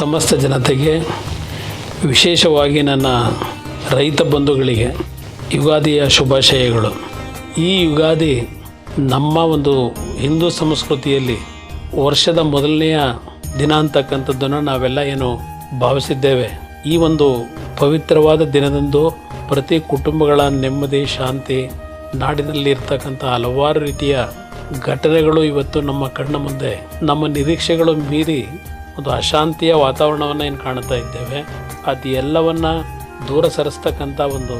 ಸಮಸ್ತ ಜನತೆಗೆ ವಿಶೇಷವಾಗಿ ನನ್ನ ರೈತ ಬಂಧುಗಳಿಗೆ ಯುಗಾದಿಯ ಶುಭಾಶಯಗಳು. ಈ ಯುಗಾದಿ ನಮ್ಮ ಒಂದು ಹಿಂದೂ ಸಂಸ್ಕೃತಿಯಲ್ಲಿ ವರ್ಷದ ಮೊದಲನೆಯ ದಿನ ಅಂತಕ್ಕಂಥದ್ದನ್ನು ನಾವೆಲ್ಲ ಏನು ಭಾವಿಸಿದ್ದೇವೆ. ಈ ಒಂದು ಪವಿತ್ರವಾದ ದಿನದಂದು ಪ್ರತಿ ಕುಟುಂಬಗಳ ನೆಮ್ಮದಿ, ಶಾಂತಿ ನಾಡಿನಲ್ಲಿ ಇರ್ತಕ್ಕಂಥ ಹಲವಾರು ರೀತಿಯ ಘಟನೆಗಳು ಇವತ್ತು ನಮ್ಮ ಕಣ್ಣ ಮುಂದೆ. ನಮ್ಮ ನಿರೀಕ್ಷೆಗಳು ಮೀರಿ ಒಂದು ಅಶಾಂತಿಯ ವಾತಾವರಣವನ್ನು ಏನು ಕಾಣ್ತಾ ಇದ್ದೇವೆ, ಅದು ಎಲ್ಲವನ್ನು ದೂರ ಸರಿಸ್ತಕ್ಕಂಥ ಒಂದು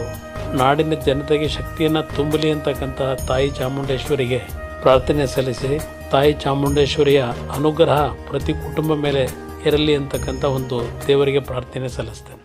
ನಾಡಿನ ಜನತೆಗೆ ಶಕ್ತಿಯನ್ನು ತುಂಬಲಿ ಅಂತಕ್ಕಂಥ ತಾಯಿ ಚಾಮುಂಡೇಶ್ವರಿಗೆ ಪ್ರಾರ್ಥನೆ ಸಲ್ಲಿಸಿ, ತಾಯಿ ಚಾಮುಂಡೇಶ್ವರಿಯ ಅನುಗ್ರಹ ಪ್ರತಿ ಕುಟುಂಬ ಮೇಲೆ ಇರಲಿ ಅಂತಕ್ಕಂಥ ಒಂದು ದೇವರಿಗೆ ಪ್ರಾರ್ಥನೆ ಸಲ್ಲಿಸ್ತೇನೆ.